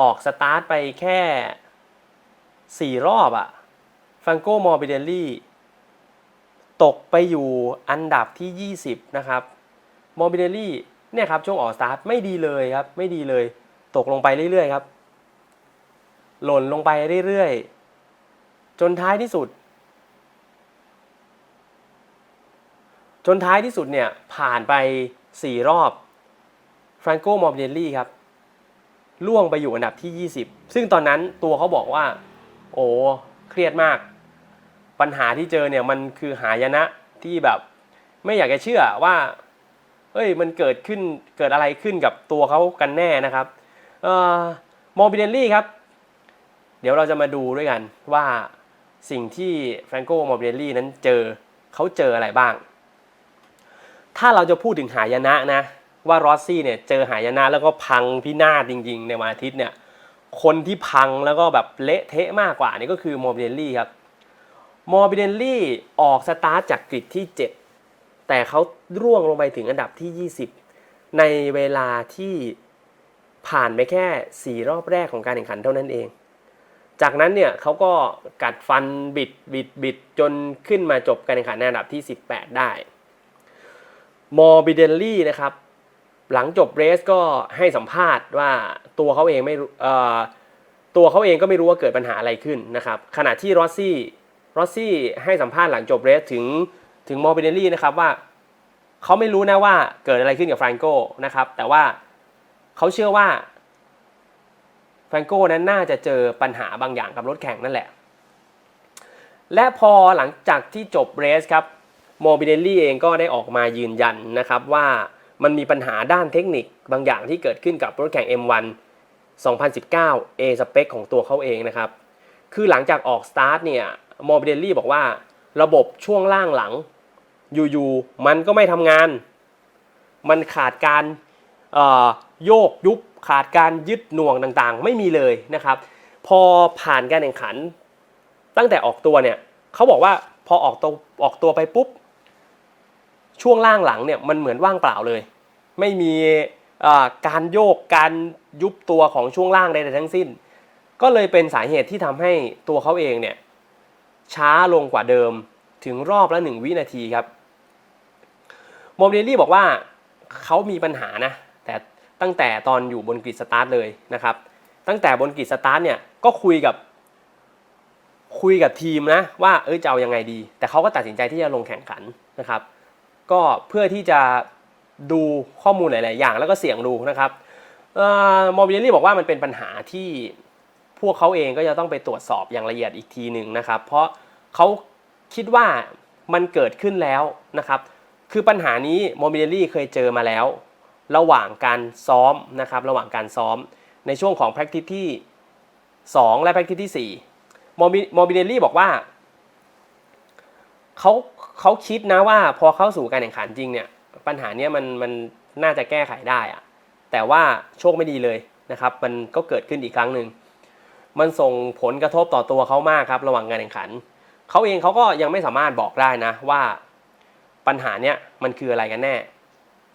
ออกสตาร์ทไปแค่ 4 รอบอะฟรังโกมอร์บิเดลลี่ตกไปอยู่อันดับที่ 20 นะครับ มอร์บิเดลลี่เนี่ยครับช่วงออกสตาร์ทไม่ดีเลยครับ ไม่ดีเลย ตกลงไปเรื่อยๆครับ หล่นลงไปเรื่อยๆ จนท้ายที่สุด จนท้ายที่สุดเนี่ยผ่านไป 4 รอบฟรานโกมอร์บิเบลลี่ครับ ล่วงไปอยู่อันดับที่ 20 ซึ่งตอนนั้นตัวเขาบอกว่า โอ้เครียดมาก ปัญหาที่เจอเนี่ยมันคือหายนะที่แบบ ไม่อยากจะเชื่อว่าเอ้ยมันเกิดขึ้นเกิดอะไรขึ้นกับตัวเขากันแน่นะครับออมอร์บิเดลลี่ครับ เดี๋ยวเราจะมาดูด้วยกันว่าสิ่งที่แฟรงโกมอร์บิเดลลี่นั้นเจอเขาเจออะไรบ้าง ถ้าเราจะพูดถึงหายนะนะ ว่ารอสซี่เนี่ยเจอหายนะแล้วก็พังพินาศจริง ๆ ในวันอาทิตย์เนี่ยคนที่พังแล้วก็แบบเละเทะมากกว่านี่ก็คือมอร์บิเดลลี่ครับมอร์บิเดลลี่ออกสตาร์ทจากกริดที่ 7 แต่เขาร่วงลงไปถึงอันดับที่ 20 ในเวลาที่ผ่านไปแค่ 4 รอบแรกของการแข่งขันเท่านั้นเอง จากนั้นเนี่ยเขาก็กัดฟันบิดบิดบิดจนขึ้นมาจบการแข่งขันในอันดับที่ 18 ได้ มอร์บิเดลลี่นะครับ หลังจบเรสก็ให้สัมภาษณ์ว่าตัวเขาเองไม่ตัวเขาเองก็ไม่รู้ว่าเกิดปัญหาอะไรขึ้นนะครับ ขณะที่รอสซี่รอสซี่ให้สัมภาษณ์หลังจบเรสถึงถึงมอร์บิเดลลี่นะครับว่าเขาไม่รู้นะว่าเกิดอะไรขึ้นกับฟรานโก้นะครับแต่ว่าเขาเชื่อว่าฟรานโกนั้นน่าจะเจอปัญหาบางอย่างกับรถแข่งนั่นแหละ และพอหลังจากที่จบเรสครับมอร์บิเดลลี่เองก็ได้ออกมายืนยันนะครับว่า มันมีปัญหาด้านเทคนิคบางอย่างที่เกิดขึ้นกับรถแข่ง M1 2019 A Spec ของตัวเขาเองนะครับ คือหลังจากออกสตาร์ทเนี่ยมอร์บิเดลลี่บอกว่าระบบช่วงล่างหลัง อยู่ๆ มันก็ไม่ทำงาน มันขาดการโยกยุบขาดการยึดหน่วงต่างๆ ไม่มีเลยนะครับ พอผ่านการแข่งขัน ตั้งแต่ออกตัวเนี่ยเขาบอกว่าพอออกตัวออกตัวไปปุ๊บ ช่วงล่างหลังเนี่ยมันเหมือนว่างเปล่าเลย ไม่มีการโยกการยุบตัวของช่วงล่างใดๆทั้งสิ้น ก็เลยเป็นสาเหตุที่ทำให้ตัวเขาเองเนี่ยช้าลงกว่าเดิมถึงรอบละหนึ่งวินาทีครับโมเดลลี่บอกว่าเขามีปัญหานะแต่ตั้งแต่ตอนอยู่บนกริดสตาร์ทเลยนะครับ ตั้งแต่บนกริดสตาร์ทเนี่ยก็คุยกับคุยกับทีมนะว่าเออจะเอายังไงดี แต่เขาก็ตัดสินใจที่จะลงแข่งขันนะครับ ก็เพื่อที่จะดูข้อมูลหลาย ๆ อย่างแล้วก็เสี่ยงดูนะครับมอร์บิเลี่บอกว่ามันเป็นปัญหาที่พวกเขาเองก็จะต้องไปตรวจสอบอย่างละเอียดอีกทีหนึ่งนะครับ เพราะเขาคิดว่ามันเกิดขึ้นแล้วนะครับ คือปัญหานี้มอร์บิเลี่เคยเจอมาแล้ว ระหว่างการซ้อมนะครับ ระหว่างการซ้อมในช่วงของ practice ที่ 2 และ practice ที่4มอร์บิเลี่บอกว่า เขาเขาคิดนะว่าพอเข้าสู่การแข่งขันจริงเนี่ยปัญหาเนี้ยมันมันน่าจะแก้ไขได้อะแต่ว่าโชคไม่ดีเลยนะครับ มันก็เกิดขึ้นอีกครั้งหนึ่งมันส่งผลกระทบต่อตัวเขามากครับ ระหว่างการแข่งขันเขาเองเขาก็ยังไม่สามารถบอกได้นะว่าปัญหาเนี้ยมันคืออะไรกันแน่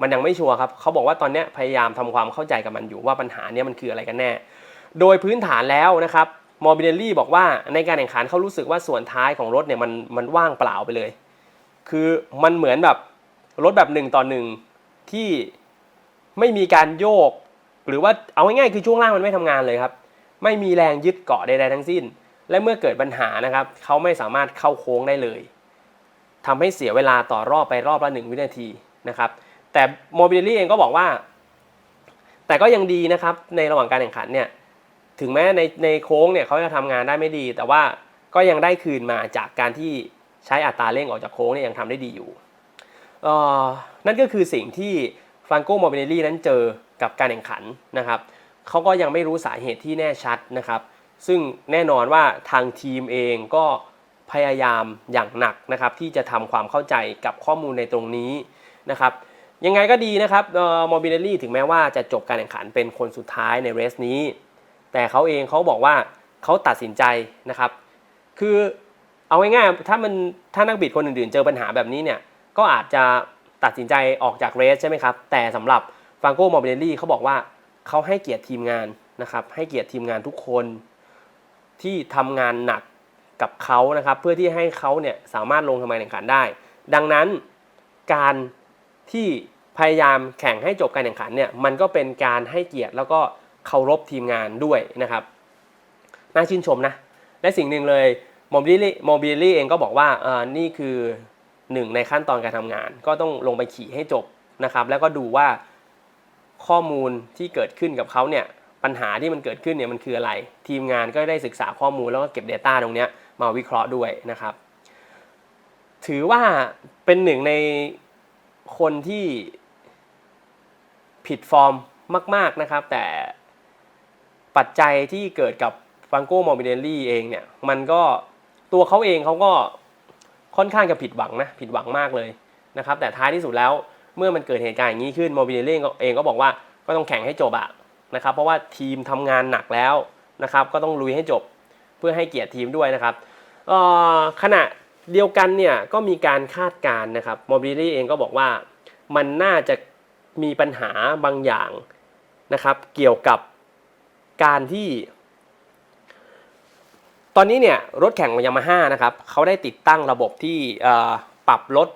มันยังไม่ชัวร์ครับเขาบอกว่าตอนเนี้ยพยายามทำความเข้าใจกับมันอยู่ว่าปัญหาเนี้ยมันคืออะไรกันแน่ โดยพื้นฐานแล้วนะครับ มอร์บิเนลลี่บอกว่าในการแข่งขันเขารู้สึกว่าส่วนท้ายของรถเนี่ยมันมันว่างเปล่าไปเลย คือมันเหมือนแบบรถแบบหนึ่งต่อหนึ่งที่ไม่มีการโยก หรือว่าเอาง่ายๆคือช่วงล่างมันไม่ทำงานเลยครับ ไม่มีแรงยึดเกาะใดๆทั้งสิ้น และเมื่อเกิดปัญหานะครับเขาไม่สามารถเข้าโค้งได้เลยทำให้เสียเวลาต่อรอบไปรอบละหนึ่งวินาทีนะครับแต่โมบิลลี่เองก็บอกว่า แต่ก็ยังดีนะครับในระหว่างการแข่งขันเนี่ย ถึงแม้ในในโค้งเนี่ยเขาจะทำงานได้ไม่ดี แต่ว่าก็ยังได้คืนมาจากการที่ใช้อัตราเร่งออกจากโค้งเนี่ยยังทำได้ดีอยู่นั่นก็คือสิ่งที่ฟรานโกมอร์บิเนลลี่นั้นเจอกับการแข่งขันนะครับเขาก็ยังไม่รู้สาเหตุที่แน่ชัดนะครับ ซึ่งแน่นอนว่าทางทีมเองก็พยายามอย่างหนักนะครับ ที่จะทำความเข้าใจกับข้อมูลในตรงนี้นะครับ ยังไงก็ดีนะครับมอร์บิเนลลี่ถึงแม้ว่าจะจบการแข่งขันเป็นคนสุดท้ายในเรสนี้ แต่เขาเองเขาบอกว่าเขาตัดสินใจนะครับ คือเอาง่ายๆถ้ามันถ้านักบิดคนอื่นๆ เจอปัญหาแบบนี้เนี่ยก็อาจจะตัดสินใจออกจากเรสใช่ไหมครับ แต่สำหรับฟังโกมอร์เบลลี่เขาบอกว่าเขาให้เกียรติทีมงานนะครับ ให้เกียรติทีมงานทุกคนที่ทำงานหนักกับเขานะครับ เพื่อที่ให้เขาเนี่ยสามารถลงทำการแข่งขันได้ ดังนั้นการที่พยายามแข่งให้จบการแข่งขันเนี่ยมันก็เป็นการให้เกียรติแล้วก็ เคารพทีมงานด้วยนะครับ น่าชื่นชมนะ และสิ่งหนึ่งเลยโมบิลี่โมบิลี่เองก็บอกว่าเออนี่คือหนึ่งในขั้นตอนการทำงาน ก็ต้องลงไปขี่ให้จบนะครับ แล้วก็ดูว่าข้อมูลที่เกิดขึ้นกับเขาเนี่ยปัญหาที่มันเกิดขึ้นเนี่ยมันคืออะไร ทีมงานก็ได้ศึกษาข้อมูลแล้วก็เก็บ Data ตรงเนี้ยมาวิเคราะห์ด้วยนะครับ ถือว่าเป็นหนึ่งในคนที่ผิดฟอร์มมาก ๆนะครับ แต่ ปัจจัยที่เกิดกับฟังโก้มอร์บิเนลลี่เองเนี่ยมันก็ตัวเขาเองเขาก็ค่อนข้างจะผิดหวังนะผิดหวังมากเลยนะครับแต่ท้ายที่สุดแล้วเมื่อมันเกิดเหตุการณ์อย่างนี้ขึ้นมอร์บิเนลลี่เองก็บอกว่าก็ต้องแข่งให้จบอะนะครับเพราะว่าทีมทำงานหนักแล้วนะครับก็ต้องลุยให้จบเพื่อให้เกียรติทีมด้วยนะครับขณะเดียวกันเนี่ยก็มีการคาดการณ์นะครับมอร์บิเนลลี่เองก็บอกว่ามันน่าจะมีปัญหาบางอย่างนะครับเกี่ยวกับ การที่ ตอนนี้เนี่ยรถแข่งของยามาฮ่านะครับเขาได้ติดตั้งระบบที่ปรับลด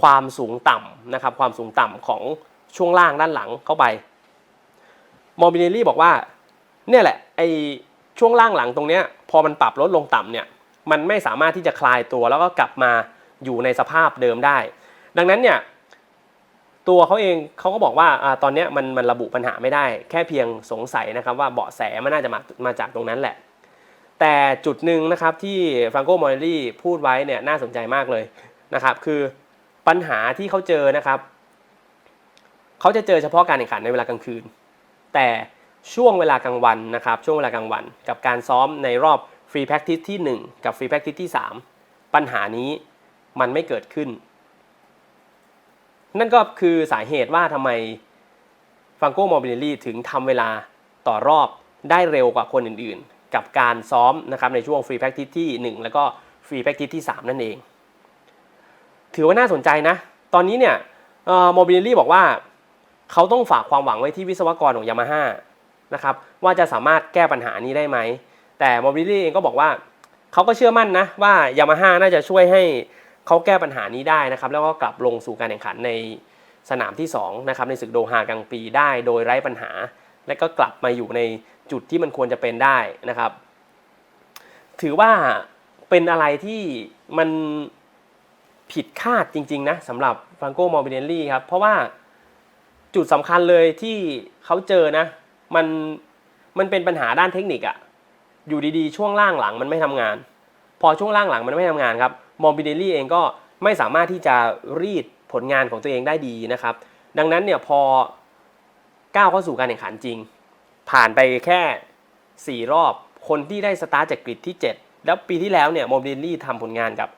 ความสูงต่ำนะครับความสูงต่ำของช่วงล่างด้านหลังเข้าไปมอร์บิเนลลี่บอกว่าเนี่ยแหละไอช่วงล่างหลังตรงเนี้ยพอมันปรับลดลงต่ำเนี่ยมันไม่สามารถที่จะคลายตัวแล้วก็กลับมาอยู่ในสภาพเดิมได้ ดังนั้นเนี่ย ตัวเขาเองเขาก็บอกว่าอตอนนี้มันมันระบุปัญหาไม่ได้ แค่เพียงสงสัยนะครับว่าเบาะแสมันน่าจะมามาจากตรงนั้นแหละ แต่จุดหนึ่งนะครับที่ฟรังโกมอร์ลี่พูดไว้เนี่ยน่าสนใจมากเลยนะครับ คือปัญหาที่เขาเจอนะครับเขาจะเจอเฉพาะการแข่งขันในเวลากลางคืน แต่ช่วงเวลากลางวันนะครับช่วงเวลากลางวัน กับการซ้อมในรอบฟรีแพ็กทิสที่ 1 กับฟรีแพ็กทิสที่ 3 ปัญหานี้มันไม่เกิดขึ้น นั่นก็คือสาเหตุว่าทำไมฟังโกมอร์บิเนลี่ถึงทำเวลาต่อรอบได้เร็วกว่าคนอื่นๆ กับการซ้อมนะครับในช่วงฟรีแพ็กทิสที่ 1 แล้วก็ฟรีแพ็กทิสที่ 3 นั่นเอง ถือว่าน่าสนใจนะ ตอนนี้เนี่ยมอร์บิเนลี่บอกว่าเขาต้องฝากความหวังไว้ที่วิศวกรของยามาฮ่านะครับว่าจะสามารถแก้ปัญหานี้ได้ไหม แต่มอบิลี่เองก็บอกว่าเขาก็เชื่อมั่นนะว่ายามาฮ่าน่าจะช่วยให้ เขาแก้ปัญหานี้ได้นะครับ แล้วก็กลับลงสู่การแข่งขันในสนามที่2นะครับในศึกโดฮากลางปีได้โดยไร้ปัญหา และก็กลับมาอยู่ในจุดที่มันควรจะเป็นได้นะครับ ถือว่าเป็นอะไรที่มันผิดคาดจริง ๆ นะสำหรับฟรังโกมอร์บิเนลลี่ครับ เพราะว่าจุดสำคัญเลยที่เขาเจอนะ มันมันเป็นปัญหาด้านเทคนิคอะอยู่ดีๆ ช่วงล่างหลังมันไม่ทำงาน พอช่วงล่างหลังมันไม่ทำงานครับ มอมบิเดลี่เองก็ไม่สามารถที่จะรีดผลงานของตัวเองได้ดีนะครับ ดังนั้นเนี่ยพอก้าวเข้าสู่การแข่งขันจริง ผ่านไปแค่ 4 รอบคนที่ได้สตาร์จากกริดที่ 7 แล้วปีที่แล้วเนี่ยมอมบิเดลี่ทำผลงานกับ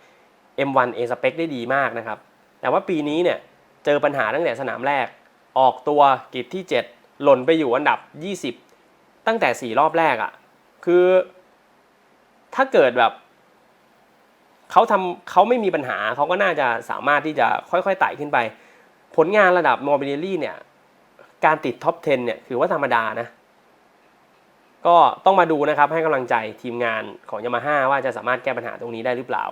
M1 A Spec ได้ดีมากนะครับ แต่ว่าปีนี้เนี่ยเจอปัญหาตั้งแต่สนามแรก ออกตัวกริดที่ 7 หล่นไปอยู่อันดับ 20 ตั้งแต่ 4 รอบแรกอะ่ะ คือถ้าเกิดแบบ เขาทำเขาไม่มีปัญหาเขาก็น่าจะสามารถที่จะค่อยๆไต่ขึ้นไป ผลงานระดับมอร์บิเนลลี่เนี่ย การติดท็อป 10 เนี่ยถือว่าธรรมดานะ ก็ต้องมาดูนะครับให้กำลังใจทีมงานของยามาฮ่าว่าจะสามารถแก้ปัญหาตรงนี้ได้หรือเปล่า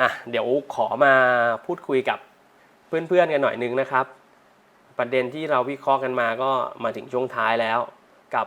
อะเดี๋ยวขอมาพูดคุยกับเพื่อนๆกันหน่อยนึงนะครับ ประเด็นที่เราวิเคราะห์กันมาก็มาถึงช่วงท้ายแล้วกับ